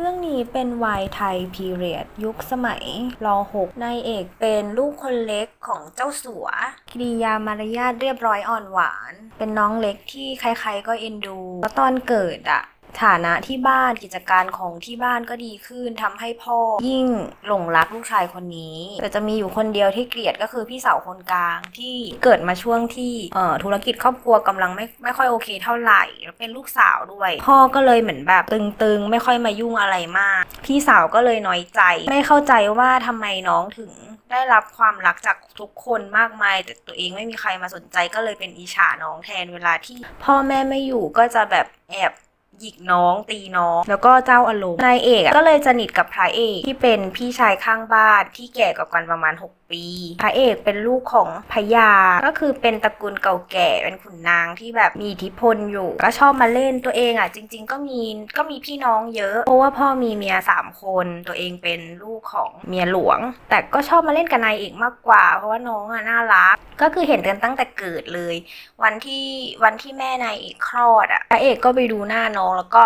เรื่องนี้เป็นวัยไทยพีเรียด ยุคสมัยรหกนายเอกเป็นลูกคนเล็กของเจ้าสัวกิริยามารยาทเรียบร้อยอ่อนหวาน เป็นน้องเล็กที่ใครๆก็เอ็นดูแล้วตอนเกิดอะ ฐานะที่บ้านกิจการของที่บ้านก็ดีขึ้นทำให้พ่อยิ่งหลงรักลูกชายคนนี้แต่จะมีอยู่คนเดียวที่เกลียดก็คือพี่สาวคนกลางที่เกิดมาช่วงที่เอ่อธุรกิจครอบครัวกำลังไม่ไม่ค่อยโอเคเท่าไหร่แล้วเป็นลูกสาวด้วย พ่อก็เลยเหมือนแบบตึงๆ ไม่ค่อยมายุ่งอะไรมาก พี่สาวก็เลยน้อยใจ ไม่เข้าใจว่าทำไมน้องถึงได้รับความรักจากทุกคนมากมาย แต่ตัวเองไม่มีใครมาสนใจก็เลยเป็นอิจฉาน้องแทนเวลาที่ พ่อแม่ไม่อยู่ก็จะแบบแอบ หยิกน้องตีน้อง แล้วก็เจ้าอารมณ์นายเอกก็เลยสนิทกับพระเอกที่เป็นพี่ชายข้างบ้านที่แก่กว่ากันประมาณ 6 ปี พระเอกเป็นลูกของพญาก็คือเป็นตระกูลเก่าแก่เป็นขุนนางที่แบบมีอิทธิพลอยู่ก็ชอบมาเล่นตัวเองอะ จริง ๆ ก็มีก็มีพี่น้องเยอะ เพราะว่าพ่อมีเมียสามคนตัวเองเป็นลูกของเมียหลวง แต่ก็ชอบมาเล่นกับนายเอกมากกว่า เพราะว่าน้องอะน่ารักก็คือเห็นกันตั้งแต่เกิดเลย วันที่วันที่แม่นายเอกคลอดอะพระเอกก็ไปดูหน้าน้องแล้วก็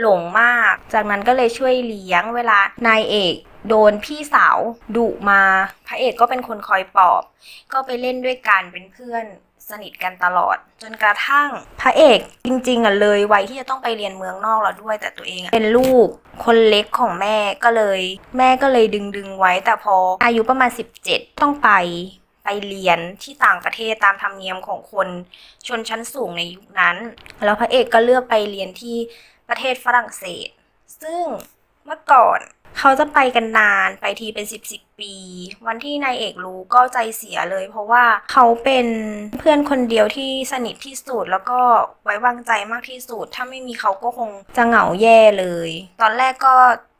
หลงมาก จากนั้นก็เลยช่วยเลี้ยงเวลานายเอกโดนพี่สาวดุมา พระเอกก็เป็นคนคอยปลอบ ก็ไปเล่นด้วยกันเป็นเพื่อนสนิทกันตลอด จนกระทั่งพระเอกจริงๆอะเลยวัยที่จะต้องไปเรียนเมืองนอกแล้วด้วย แต่ตัวเองเป็นลูกคนเล็กของแม่ก็เลย แม่ก็เลยดึงดึงไว้แต่พออายุประมาณ 17 ต้องไป ไปเรียนที่ต่างประเทศตามธรรมเนียมของคนชนชั้นสูงในยุคนั้น แล้วพระเอกก็เลือกไปเรียนที่ประเทศฝรั่งเศส ซึ่ง เมื่อก่อนเขาจะไปกันนานไปทีเป็นสิบสิบปี วันที่นายเอกรู้ก็ใจเสียเลย เพราะว่าเขาเป็นเพื่อนคนเดียวที่สนิทที่สุดแล้วก็ไว้วางใจมากที่สุด ถ้าไม่มีเขาก็คงจะเหงาแย่เลย ตอนแรกก็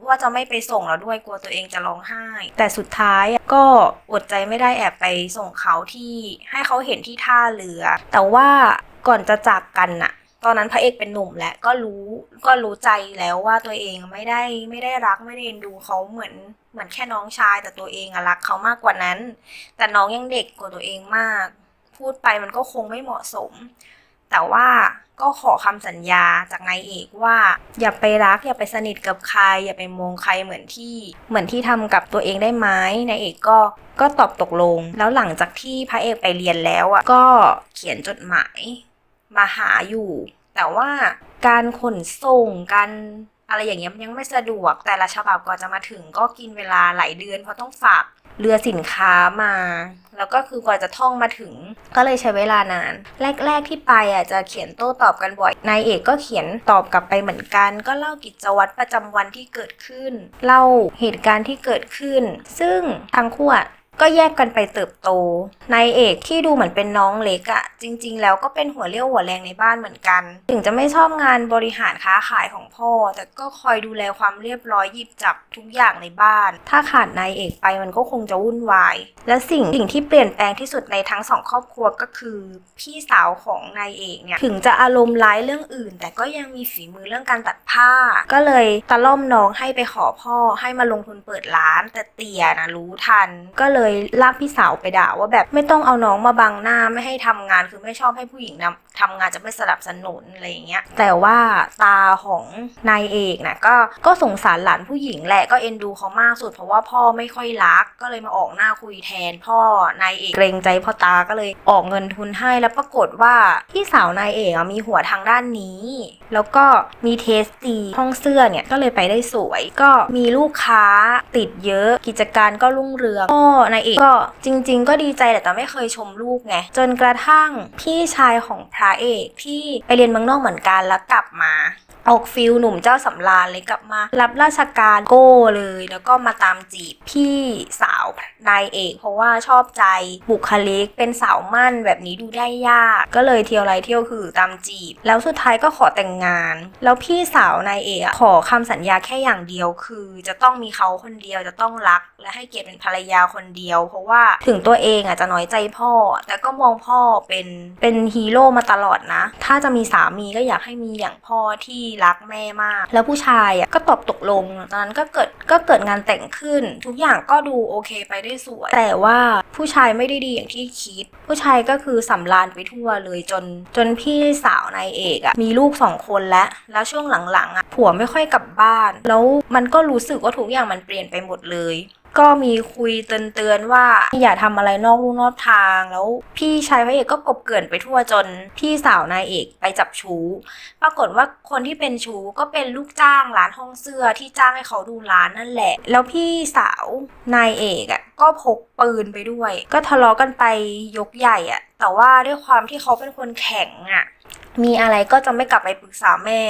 ว่าจะไม่ไปส่งแล้วด้วยกลัวตัวเองจะร้องไห้ แต่สุดท้ายก็อดใจไม่ได้แอบไปส่งเขาที่ให้เขาเห็นที่ท่าเรือ แต่ว่าก่อนจะจากกันน่ะ ตอนนั้นพระเอกเป็นหนุ่มและก็รู้ก็รู้ใจแล้วว่าตัวเองไม่ได้ไม่ได้รักไม่ได้เอ็นดูเขาเหมือนเหมือนแค่น้องชายแต่ตัวเองอะรักเขามากกว่านั้น แต่น้องยังเด็กกว่าตัวเองมาก พูดไปมันก็คงไม่เหมาะสม แต่ว่าก็ขอคำสัญญาจากนายเอกว่า อย่าไปรักอย่าไปสนิทกับใคร อย่าไปมองใครเหมือนที่เหมือนที่ทำกับตัวเองได้ไหมนายเอกก็ก็ตอบตกลง แล้วหลังจากที่พระเอกไปเรียนแล้วอะก็เขียนจดหมาย มาหาอยู่ แต่ว่าการขนส่งการอะไรอย่างเงี้ยมันยังไม่สะดวก แต่ละฉบับกว่าจะมาถึงก็กินเวลาหลายเดือนเพราะต้องฝากเรือสินค้ามา แล้วก็คือกว่าจะท่องมาถึง ก็เลยใช้เวลานาน แรก ๆที่ไปอะจะเขียนโต้ตอบกันบ่อย นายเอกก็เขียนตอบกลับไปเหมือนกัน ก็เล่ากิจวัตรประจำวันที่เกิดขึ้น เล่าเหตุการณ์ที่เกิดขึ้น ซึ่งทั้งคู่อะ ก็แยกกันไปเติบโต นายเอกที่ดูเหมือนเป็นน้องเล็กอะจริง ๆ แล้วก็เป็นหัวเรี่ยวหัวแรงในบ้านเหมือนกัน ถึงจะไม่ชอบงานบริหารค้าขายของพ่อ แต่ก็คอยดูแลความเรียบร้อยหยิบจับทุกอย่างในบ้าน ถ้าขาดนายเอกไปมันก็คงจะวุ่นวาย และสิ่งสิ่งที่เปลี่ยนแปลงที่สุดในทั้งสองครอบครัวก็คือ พี่สาวของนายเอกเนี่ยถึงจะอารมณ์ร้ายเรื่องอื่น แต่ก็ยังมีฝีมือเรื่องการตัดผ้า ก็เลยตะล่อมน้องให้ไปขอพ่อให้มาลงทุนเปิดร้าน แต่เตี่ยนะรู้ทันก็เลยลากพี่สาวไปด่าว่าแบบไม่ต้องเอาน้องมาบังหน้าไม่ให้ทำงานคือไม่ชอบให้ผู้หญิงนำทำงานจะไม่สนับสนุนอะไรอย่างเงี้ยแต่ว่าตาของนายเอกนะก็ก็สงสารหลานผู้หญิงแหละก็เอ็นดูเขามากสุด เพราะว่าพ่อไม่ค่อยรักก็เลยมาออกหน้าคุยแทน พ่อนายเอกเกรงใจพ่อตาก็เลยออกเงินทุนให้แล้วปรากฏว่าพี่สาวนายเอกอะมีหัวทางด้านนี้ แล้วก็มีเทสดีห้องเสื้อเนี่ยก็เลยไปได้สวย ก็มีลูกค้าติดเยอะกิจการก็รุ่งเรืองพ่อนายเอกก็จริง ๆ ก็ดีใจแหละแต่ไม่เคยชมลูกไงจนกระทั่งพี่ชายของพระเอกที่ไปเรียนเมืองนอกเหมือนกันแล้วกลับมาออกฟิลหนุ่มเจ้าสำราญเลยกลับมา รับราชการโก้เลย แล้วก็มาตามจีบพี่สาว นายเอก เพราะว่าชอบใจบุคลิกเป็นสาวมั่นแบบนี้ดูได้ยาก ก็เลยเที่ยวไรเที่ยวคือตามจีบ แล้วสุดท้ายก็ขอแต่งงาน แล้วพี่สาวนายเอกขอคำสัญญาแค่อย่างเดียวคือจะต้องมีเขาคนเดียวจะต้องรัก และให้เกียรติเป็นภรรยาคนเดียว เพราะว่าถึงตัวเองอะจจะน้อยใจพ่อ แต่ก็มองพ่อเป็นเป็นฮีโร่มาตลอดนะ ถ้าจะมีสามีก็อยากให้มีอย่างพ่อที่รักแม่มาก แล้วผู้ชายอะก็ตอบตกลงตอนนั้นก็เกิดก็เกิดงานแต่งขึ้น ทุกอย่างก็ดูโอเคไปได้สวย แต่ว่าผู้ชายไม่ได้ดีอย่างที่คิด ผู้ชายก็คือสำรานไปทั่วเลยจน จนพี่สาวนายเอกอะมีลูกสองคนแล้ว แล้วช่วงหลังๆอะผัวไม่ค่อยกลับบ้าน แล้วมันก็รู้สึกว่าทุกอย่างมันเปลี่ยนไปหมดเลย ก็มีคุยเตือนๆว่าอย่าทำอะไรนอกลู่นอกทาง แล้วพี่ชายพระเอกก็กบเกลื่อนไปทั่วจนพี่สาวนายเอกไปจับชู้ ปรากฏว่าคนที่เป็นชู้ก็เป็นลูกจ้างร้านห้องเสื้อที่จ้างให้เขาดูร้านนั่นแหละ แล้วพี่สาวนายเอกอะก็พกปืนไปด้วย ก็ทะเลาะกันไปยกใหญ่อะ แต่ว่าด้วยความที่เขาเป็นคนแข็งอะมีอะไรก็จะไม่กลับไปปรึกษาแม่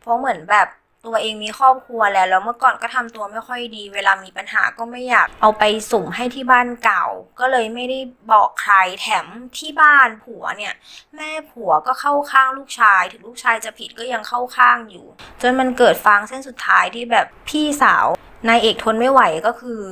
เพราะเหมือนแบบ ตัวเองมีครอบครัวแล้วแล้วเมื่อก่อนก็ทำตัวไม่ค่อยดี เวลามีปัญหาก็ไม่อยากเอาไปสุ่มให้ที่บ้านเก่า ก็เลยไม่ได้บอกใครแถมที่บ้านผัวเนี่ย แม่ผัวก็เข้าข้างลูกชาย ถึงลูกชายจะผิดก็ยังเข้าข้างอยู่ จนมันเกิดฟางเส้นสุดท้ายที่แบบพี่สาวนายเอกทนไม่ไหวก็คือ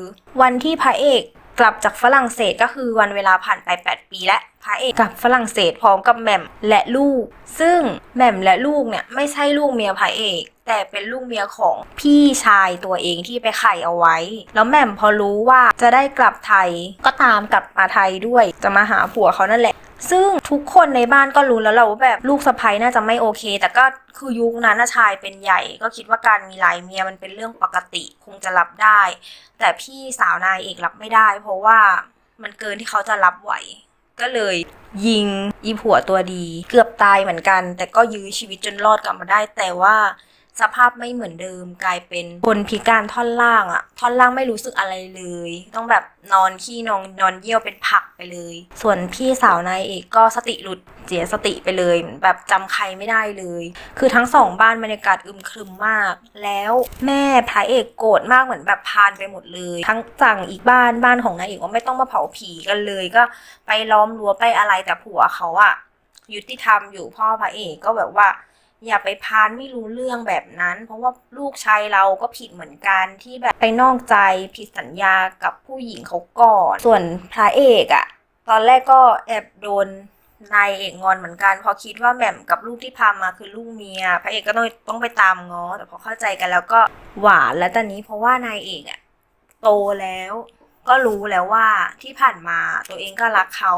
วันที่พระเอกกลับจากฝรั่งเศสก็คือวันเวลาผ่านไป 8 ปีและ พระเอกกับฝรั่งเศสพร้อมกับแหม่มและลูก ซึ่งแหม่มและลูกเนี่ยไม่ใช่ลูกเมียพระเอกแต่เป็นลูกเมียของพี่ชายตัวเองที่ไปไข่เอาไว้ แล้วแหม่มพอรู้ว่าจะได้กลับไทย ก็ตามกลับมาไทยด้วย จะมาหาผัวเขานั่นแหละ ซึ่งทุกคนในบ้านก็รู้แล้วแหละว่าแบบลูกสะใภ้น่าจะไม่โอเค แต่ก็คือยุคนั้นนะชายเป็นใหญ่ ก็คิดว่าการมีหลายเมียมันเป็นเรื่องปกติคงจะรับได้ แต่พี่สาวนายเอกรับไม่ได้ เพราะว่ามันเกินที่เขาจะรับไหว ก็เลยยิงอีผัวตัวดี เกือบตายเหมือนกัน แต่ก็ยื้อชีวิตจนรอดกลับมาได้ แต่ว่า สภาพไม่เหมือนเดิมกลายเป็นคนพิการท่อนล่างอะท่อนล่างไม่รู้สึกอะไรเลย ต้องแบบนอนขี้นอนนอนเยี่ยวเป็นผักไปเลย ส่วนพี่สาวนายเอกก็สติหลุดเสียสติไปเลยแบบจำใครไม่ได้เลย คือทั้งสองบ้านบรรยากาศอึมครึมมาก แล้วแม่พระเอกโกรธมากเหมือนแบบพานไปหมดเลย ทั้งสั่งอีกบ้านบ้านของนายเอกว่าไม่ต้องมาเผาผีกันเลยก็ไปล้อมรั้วไปอะไรแต่ผัวเขาอะยุติธรรมอยู่พ่อพระเอกก็แบบว่า อย่าไปพานไม่รู้เรื่องแบบนั้น เพราะว่าลูกชายเราก็ผิดเหมือนกันที่แบบไปนอกใจผิดสัญญากับผู้หญิงเขาก่อน ส่วนพระเอกอะตอนแรกก็แอบโดนนายเอกงอนเหมือนกัน พอคิดว่าแหม่มกับลูกที่พามาคือลูกเมีย พระเอกก็ต้องต้องไปตามง้อ แต่พอเข้าใจกันแล้วก็หวานแล้วตอนนี้เพราะว่านายเอกอะโตแล้ว ก็รู้แล้วว่าที่ผ่านมาตัวเองก็รักเขา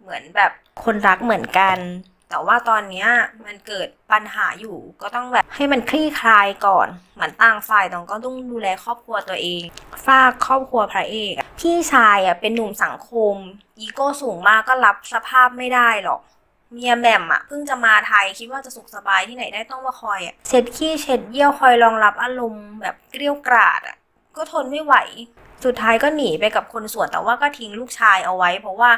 เหมือนแบบคนรักเหมือนกัน แต่ว่าตอนเนี้ยมันเกิดปัญหาอยู่ ก็ต้องแบบให้มันคลี่คลายก่อน เหมือนต่างฝ่ายต่างก็ต้องดูแลครอบครัวตัวเอง ฝากครอบครัวพระเอกพี่ชายอะเป็นหนุ่มสังคม อีโก้สูงมากก็รับสภาพไม่ได้หรอกเมียแหม่มอะเพิ่งจะมาไทยคิดว่าจะสุขสบายที่ไหนได้ต้องมาคอยอะเช็ดขี้เช็ดเยี่ยวคอยรองรับอารมณ์แบบเกลี้ยกราดอะก็ทนไม่ไหว สุดท้ายก็หนีไปกับคนสวนแต่ว่าก็ทิ้งลูกชายเอาไว้ เพราะว่า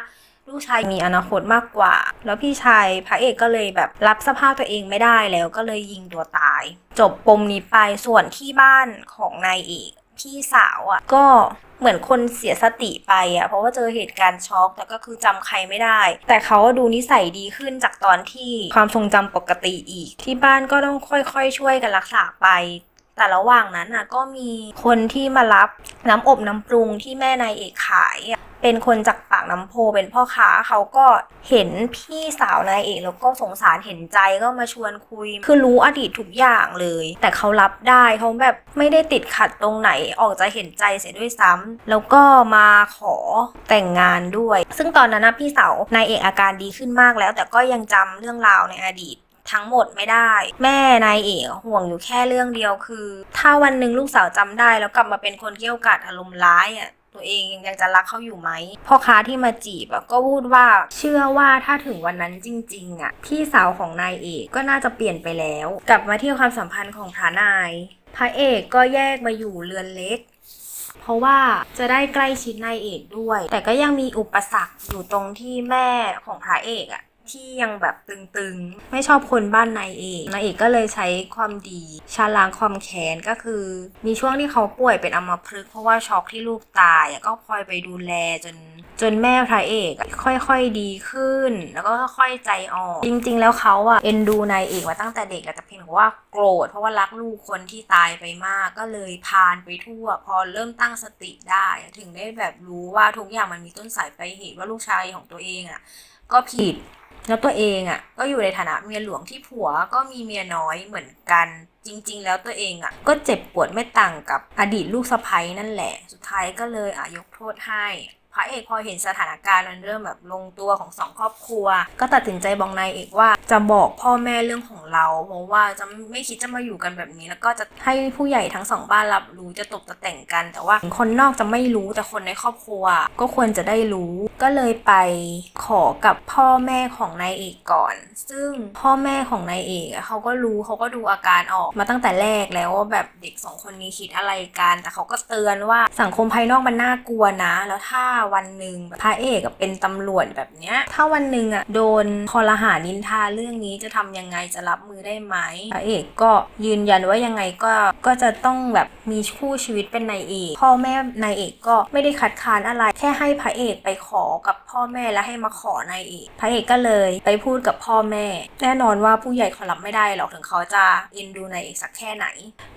ลูกชายมีอนาคตมากกว่า แล้วพี่ชายพระเอกก็เลยแบบรับสภาพตัวเองไม่ได้แล้วก็เลยยิงตัวตาย จบปมนี้ไปส่วนที่บ้านของนายเอกพี่สาวอะก็เหมือนคนเสียสติไปอะเพราะว่าเจอเหตุการณ์ช็อกแต่ก็คือจำใครไม่ได้ แต่เขาดูนิสัยดีขึ้นจากตอนที่ความทรงจำปกติอีก ที่บ้านก็ต้องค่อยๆ ช่วยกันรักษาไปแต่ระหว่างนั้นน่ะก็มีคนที่มารับน้ำอบน้ำปรุงที่แม่นายเอกขายอะ เป็นคนจากปากน้ำโพเป็นพ่อค้าเขาก็เห็นพี่สาวนายเอกแล้วก็สงสารเห็นใจก็มาชวนคุย คือรู้อดีตทุกอย่างเลย แต่เขารับได้เขาแบบไม่ได้ติดขัดตรงไหนออกจะเห็นใจเสียด้วยซ้ำแล้วก็มาขอแต่งงานด้วย ซึ่งตอนนั้นนะพี่สาวนายเอกอาการดีขึ้นมากแล้ว แต่ก็ยังจำเรื่องราวในอดีตทั้งหมดไม่ได้ แม่นายเอกห่วงอยู่แค่เรื่องเดียวคือ ถ้าวันหนึ่งลูกสาวจำได้แล้วกลับมาเป็นคนเกี้ยวกาดอารมณ์ร้ายอะ ตัวเองยังจะรักเขาอยู่ไหมพ่อค้าที่มาจีบอะก็พูดว่าเชื่อว่าถ้าถึงวันนั้นจริง ๆอะพี่สาวของนายเอกก็น่าจะเปลี่ยนไปแล้ว กลับมาที่ความสัมพันธ์ของพระนาย พระเอกก็แยกมาอยู่เรือนเล็กเพราะว่าจะได้ใกล้ชิดนายเอกด้วย แต่ก็ยังมีอุปสรรคอยู่ตรงที่แม่ของพระเอกอะ ที่ยังแบบตึงๆ ไม่ชอบคนบ้านนายเอกนายเอกก็เลยใช้ความดีชาล้างความแค้นก็คือ มีช่วงที่เขาป่วยเป็นอัมพฤกษ์เพราะว่าช็อกที่ลูกตายก็คอยไปดูแลจนจนแม่พระเอกค่อยๆดีขึ้น แล้วก็ค่อยๆใจอ่อนจริง ๆ แล้วเขาอะเอ็นดูนายเอกมาตั้งแต่เด็กแหละแต่เพียงแต่ว่าโกรธ เพราะว่ารักลูกคนที่ตายไปมากก็เลยพานไปทั่ว พอเริ่มตั้งสติได้ถึงได้แบบรู้ว่าทุกอย่างมันมีต้นสายปลายเหตุว่าลูกชายของตัวเองอะก็ผิด แล้วตัวเองอะก็อยู่ในฐานะเมียหลวงที่ผัวก็มีเมียน้อยเหมือนกันจริง ๆ แล้วตัวเองอะก็เจ็บปวดไม่ต่างกับอดีตลูกสะใภ้นั่นแหละ สุดท้ายก็เลยอะยกโทษให้ พระเอกพอเห็นสถานการณ์มันเริ่มแบบลงตัวของสองครอบครัว ก็ตัดสินใจบอกนายเอกว่าจะบอกพ่อแม่เรื่องของเรา เพราะว่าจะไม่คิดจะมาอยู่กันแบบนี้ แล้วก็จะให้ผู้ใหญ่ทั้งสองบ้านรับรู้จะตบจะแต่งกัน แต่ว่าคนนอกจะไม่รู้แต่คนในครอบครัว ก็ควรจะได้รู้ ก็เลยไปขอกับพ่อแม่ของนายเอกก่อน ซึ่งพ่อแม่ของนายเอกเขาก็รู้เขาก็ดูอาการออกมาตั้งแต่แรกแล้วว่าแบบเด็กสองคนนี้คิดอะไรกัน แต่เขาก็เตือนว่าสังคมภายนอกมันน่ากลัวนะ แล้วถ้าวันหนึ่งพระเอกเป็นตำรวจแบบเนี้ยถ้าวันหนึ่งอะโดนคอรหานินทาเรื่องนี้จะทำยังไงจะรับมือได้ไหมพระเอกก็ยืนยันว่ายังไงก็ก็จะต้องแบบมีคู่ชีวิตเป็นนายเอกพ่อแม่นายเอกก็ไม่ได้คัดค้านอะไร แค่ให้พระเอกไปขอกับพ่อแม่แล้วให้มาขอนายเอกพระเอกก็เลยไปพูดกับพ่อแม่ แน่นอนว่าผู้ใหญ่เขารับไม่ได้หรอกถึงเขาจะเอ็นดูนายเอกสักแค่ไหน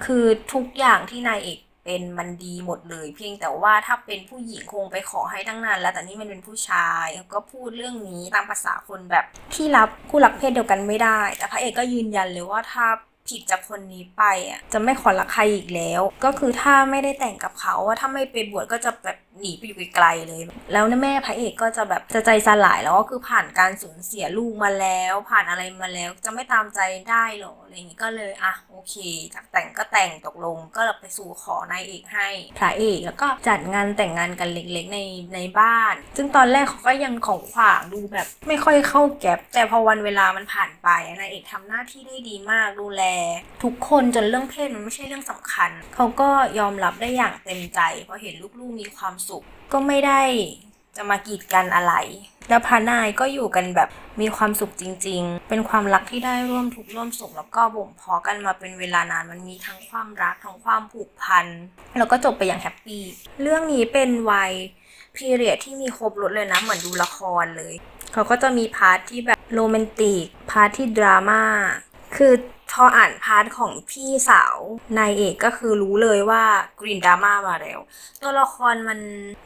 คือทุกอย่างที่นายเอก เป็นมันดีหมดเลย เพียงแต่ว่าถ้าเป็นผู้หญิงคงไปขอให้ตั้งนานแล้วแต่นี่มันเป็นผู้ชายก็พูดเรื่องนี้ตามภาษาคนแบบที่รับคู่รักเพศเดียวกันไม่ได้ แต่พระเอกก็ยืนยันเลยว่าถ้าผิดจากคนนี้ไปอะจะไม่ขอรักใครอีกแล้ว ก็คือถ้าไม่ได้แต่งกับเขาว่าถ้าไม่ไปบวชก็จะแบบ หนีไปอยู่ไกลๆเลย แล้วแม่พระเอกก็จะแบบจะใจสลายแล้วก็คือผ่านการสูญเสียลูกมาแล้ว ผ่านอะไรมาแล้วจะไม่ตามใจได้หรออะไรอย่างนี้ก็เลยอะโอเค จากแต่งก็แต่งตกลงก็ไปสู่ขอนายเอกให้พระเอกแล้วก็จัดงานแต่งงานกันเล็กๆในในบ้าน ซึ่งตอนแรกเขาก็ยังของขวางดูแบบ ไม่ค่อยเข้าแก็บแต่พอวันเวลามันผ่านไปนายเอกทำหน้าที่ได้ดีมากดูแล ทุกคนจนเรื่องเพศมันไม่ใช่เรื่องสำคัญ เขาก็ยอมรับได้อย่างเต็มใจเพราะเห็นลูกๆมีความสุข ก็ไม่ได้จะมากีดกันอะไร แล้วพานายก็อยู่กันแบบมีความสุขจริง ๆ เป็นความรักที่ได้ร่วมทุกข์ร่วมสุขแล้วก็บ่มเพาะกันมาเป็นเวลานานมันมีทั้งความรักทั้งความผูกพัน แล้วก็จบไปอย่างแฮปปี้ เรื่องนี้เป็นวัยพีเรียดที่มีครบรถเลยนะ เหมือนดูละครเลย เขาก็จะมีพาร์ทที่แบบโรแมนติก พาร์ทที่ดราม่า คือ พออ่านพาร์ทของพี่สาวนายเอกก็คือรู้เลยว่ากรีนดราม่ามาแล้ว ตัวละครมัน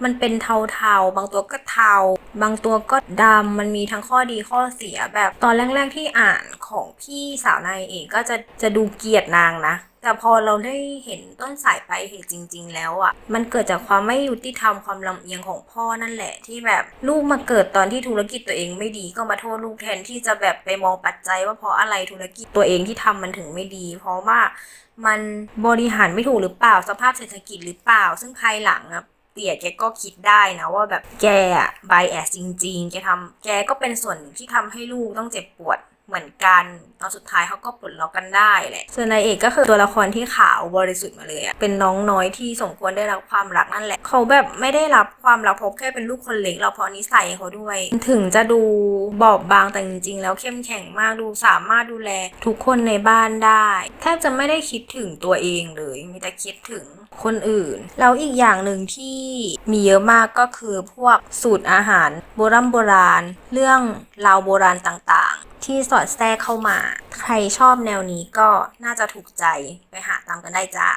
มันเป็นเทาๆ บางตัวก็เทา บางตัวก็ดำมันมีทั้งข้อดีข้อเสียแบบตอนแรกๆที่อ่านของพี่สาวนายเอกก็จะจะดูเกลียดนางนะ แต่พอเราได้เห็นต้นสายปลายเหตุจริง ๆ แล้วอะ่ะ มันเกิดจากความไม่ยุติธรรมความลำเอียงของพ่อนั่นแหละ ที่แบบลูกมาเกิดตอนที่ธุรกิจตัวเองไม่ดีก็มาโทษลูกแทนที่จะแบบไปมองปัจจัยว่าเพราะอะไรธุรกิจตัวเองที่ทำมันถึงไม่ดี เพราะว่ามันบริหารไม่ถูกหรือเปล่าสภาพเศรษฐกิจหรือเปล่า ซึ่งภายหลังอะเตี่ยแกก็คิดได้นะว่าแบบแกอะไบแอสจริง ๆ แกทำแกก็เป็นส่วนที่ทำให้ลูกต้องเจ็บปวด เหมือนกันตอนสุดท้ายเขาก็ปลดล็อกกันได้แหละ ส่วนนายเอกก็คือตัวละครที่ขาวบริสุทธิ์มาเลยอะเป็นน้องน้อยที่สมควรได้รับความรักนั่นแหละ เขาแบบไม่ได้รับความรักเพราะแค่เป็นลูกคนเล็กเราเพราะนิสัยเขาด้วย ถึงจะดูบอบบางแต่จริงๆ แล้วเข้มแข็งมากดูสามารถดูแลทุกคนในบ้านได้ แทบจะไม่ได้คิดถึงตัวเองเลยมีแต่คิดถึงคนอื่น แล้วอีกอย่างหนึ่งที่มีเยอะมากก็คือพวกสูตรอาหารโบราณโบราณ เรื่องราวโบราณต่างๆ ที่สอดแทรกเข้ามา ใครชอบแนวนี้ก็น่าจะถูกใจไปหาตามกันได้จ้า